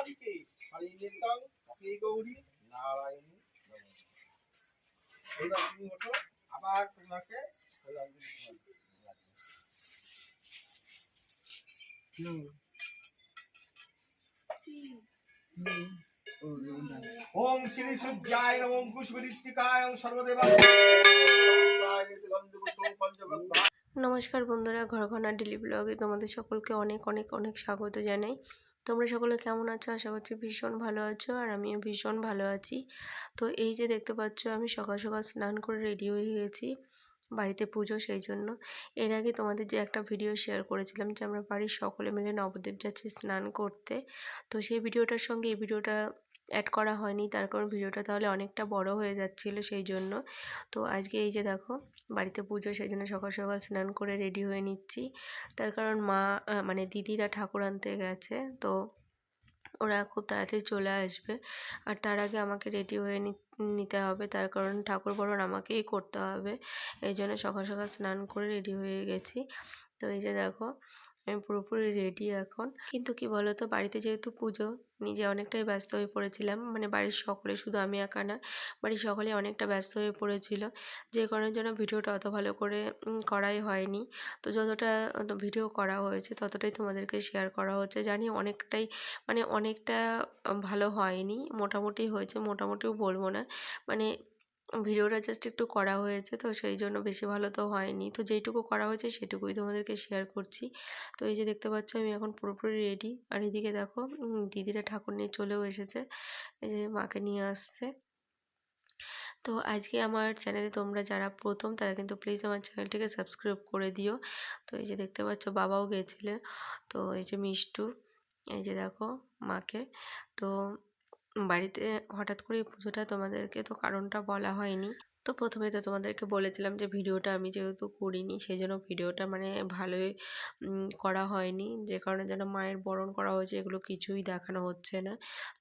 সাদিকে শালীনতং অকে গৌরী? নারায়ণী। এবার তুমি ওঠো আবার তোমাকে ওম শ্রী সূর্যায় নম ওম নমস্কার বন্ধুরা ঘরঘনা ডেলি ব্লগে তোমাদের সকলকে অনেক অনেক অনেক স্বাগত জানাই। তোমরা সকলে কেমন আছো? আশা করছি ভীষণ ভালো আছো আর আমিও ভীষণ ভালো আছি। তো এই যে দেখতে পাচ্ছ, আমি সকাল সকাল স্নান করে রেডি হয়ে গেছি বাড়িতে পুজো সেই জন্য। এর আগে তোমাদের যে একটা ভিডিও শেয়ার করেছিলাম যে আমরা বাড়ির সকলে মিলে নবদ্বীপ যাচ্ছি স্নান করতে। তো সেই ভিডিওটার সঙ্গে এই ভিডিওটা অ্যাড করা হয়নি। তার কারণ ভিডিওটা তাহলে অনেকটা বড় হয়ে যাচ্ছিল সেই জন্য। তো আজকে এই যে দেখো, বাড়িতে পুজো, সেই জন্য সকাল সকাল স্নান করে রেডি হয়ে নিচ্ছি। তার কারণ মা মানে দিদিরা ঠাকুর আনতে গেছে, তো ওরা খুব তাড়াতাড়ি চলে আসবে। আর তার আগে আমাকে রেডি হয়ে নিতে হবে। তার কারণ ঠাকুর বরণ আমাকেই করতে হবে। এই জন্য সকাল সকাল স্নান করে রেডি হয়ে গেছি। তো এই যে দেখো আমি পুরোপুরি রেডি এখন। কিন্তু কি বলতো, বাড়িতে যেহেতু পুজো, নিজে অনেকটাই ব্যস্ত হয়ে পড়েছিলাম। মানে বাড়ির সকলে শুধু আমি একা না, বাড়ির সকলে অনেকটা ব্যস্ত হয়ে পড়েছিল। যে কারণের জন্য ভিডিওটা অত ভালো করে করাই হয়নি। তো যতটা ভিডিও করা হয়েছে, ততটাই তোমাদেরকে শেয়ার করা হচ্ছে। জানি অনেকটাই মানে অনেকটা ভালো হয়নি। মোটামুটি হয়েছে, মোটামুটিও বলব না। মানে ভিডিওটা জাস্ট একটু করা হয়েছে, তো সেই জন্য বেশি ভালো তো হয়নি। তো যেইটুকু করা হয়েছে সেটুকুই তোমাদেরকে শেয়ার করছি। তো এই যে দেখতে পাচ্ছ আমি এখন পুরোপুরি রেডি আর এদিকে দেখো দিদিরা ঠাকুর নিয়ে চলেও এসেছে। এই যে মাকে নিয়ে আসছে। তো আজকে আমার চ্যানেলে তোমরা যারা প্রথম, তারা কিন্তু প্লিজ আমার চ্যানেলটিকে সাবস্ক্রাইব করে দিও। তো এই যে দেখতে পাচ্ছ বাবাও গেছিলেন। তো এই যে মিষ্টু, এই যে দেখো মাকে। তো বাড়িতে হঠাৎ করে পুজোটা তোমাদেরকে তো কারণটা বলা হয়নি। তো প্রথমে তো তোমাদেরকে বলেছিলাম যে ভিডিওটা আমি যেহেতু করিনি সেই জন্য ভিডিওটা মানে ভালোই করা হয়নি। যে কারণে যেন মায়ের বরণ করা হয়েছে, এগুলো কিছুই দেখানো হচ্ছে না।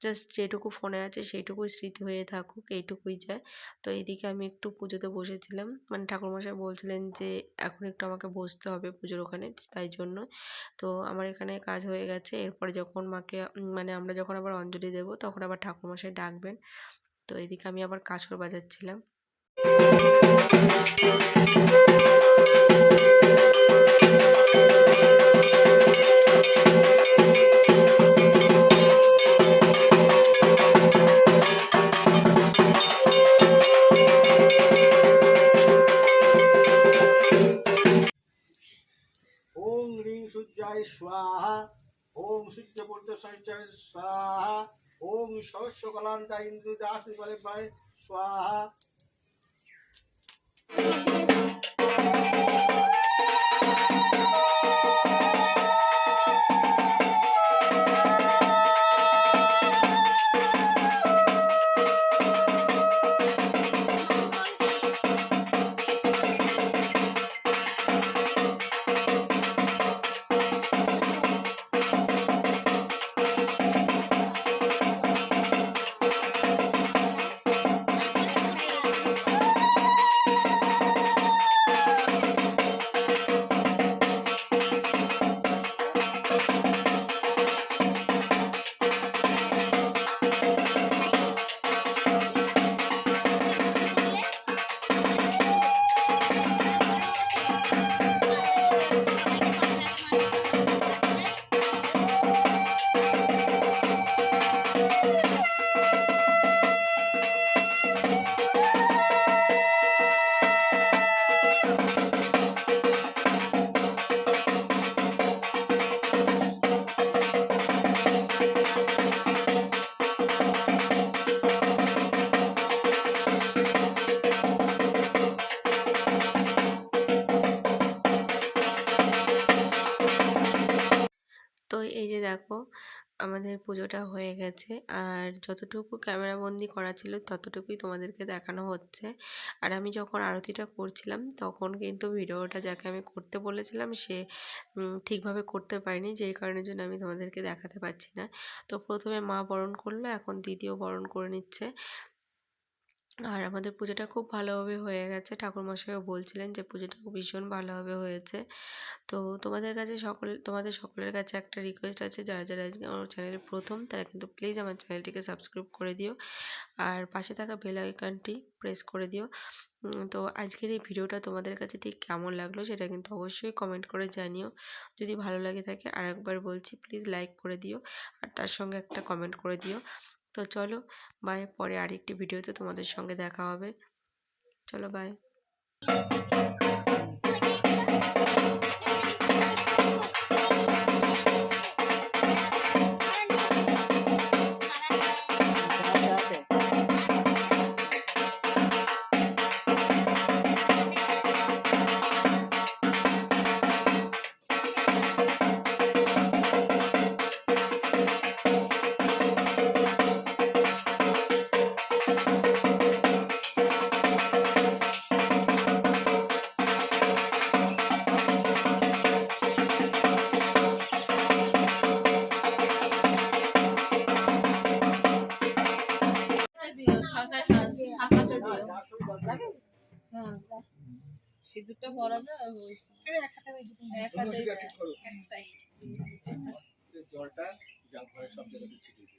জাস্ট যেটুকু ফোনে আছে, সেইটুকুই স্মৃতি হয়ে থাকুক, এইটুকুই যায়। তো এইদিকে আমি একটু পুজোতে বসেছিলাম। মানে ঠাকুরমশাই বলছিলেন যে এখন একটু আমাকে বসতে হবে পুজোর ওখানে, তাই জন্য। তো আমার এখানে কাজ হয়ে গেছে। এরপরে যখন মাকে মানে আমরা যখন আবার অঞ্জলি দেবো, তখন আবার ঠাকুরমশাই ডাকবেন। তো এদিকে আমি আবার কাঁসর বাজাচ্ছিলাম। সূর্যায় স্বাহা ওম সূর্যপূর্য সঞ্চয় স্বাহা ওম সহস্র কলান্তা ইন্দু দাস স্বাহা। তো দেখো, আমাদের পুজোটা হয়ে গেছে। আর যতটুকু ক্যামেরাবন্দি করা ছিল, ততটুকুই তোমাদেরকে দেখানো হচ্ছে। আর আমি যখন আরতিটা করছিলাম, তখন কিন্তু ভিডিওটা যাকে আমি করতে বলেছিলাম, সে ঠিকভাবে করতে পারিনি, যেই কারণের জন্য আমি তোমাদেরকে দেখাতে পারছি না। তো প্রথমে মা বরণ করল, এখন দিদিও বরণ করে নিচ্ছে। আর আমাদের পুজোটা খুব ভালোভাবে হয়ে গেছে। ঠাকুরমশাইও বলছিলেন যে পুজোটা ভীষণ ভালোভাবে হয়েছে। তো তোমাদের কাছে সকল, তোমাদের সকলের কাছে একটা রিকোয়েস্ট আছে, যারা যারা আজকে আমার চ্যানেলে প্রথম, তারা কিন্তু প্লিজ আমার চ্যানেলটিকে সাবস্ক্রাইব করে দিও। আর পাশে থাকা বেল আইকনটি প্রেস করে দিও। তো আজকের এই ভিডিওটা তোমাদের কাছে ঠিক কেমন লাগল সেটা কিন্তু অবশ্যই কমেন্ট করে জানিও। যদি ভালো লাগে থাকে আর একবার বলছি প্লিজ লাইক করে দিও। আর তার সঙ্গে একটা কমেন্ট করে দিও। তো চলো বাই পরে আরেকটি ভিডিওতে তোমাদের সঙ্গে দেখা হবে। চলো বাই সিঁদুরটা পরাবে আর ওই এক হাতে একটাই। জলটা যা ঘরে সব জায়গাতে ছিটিয়ে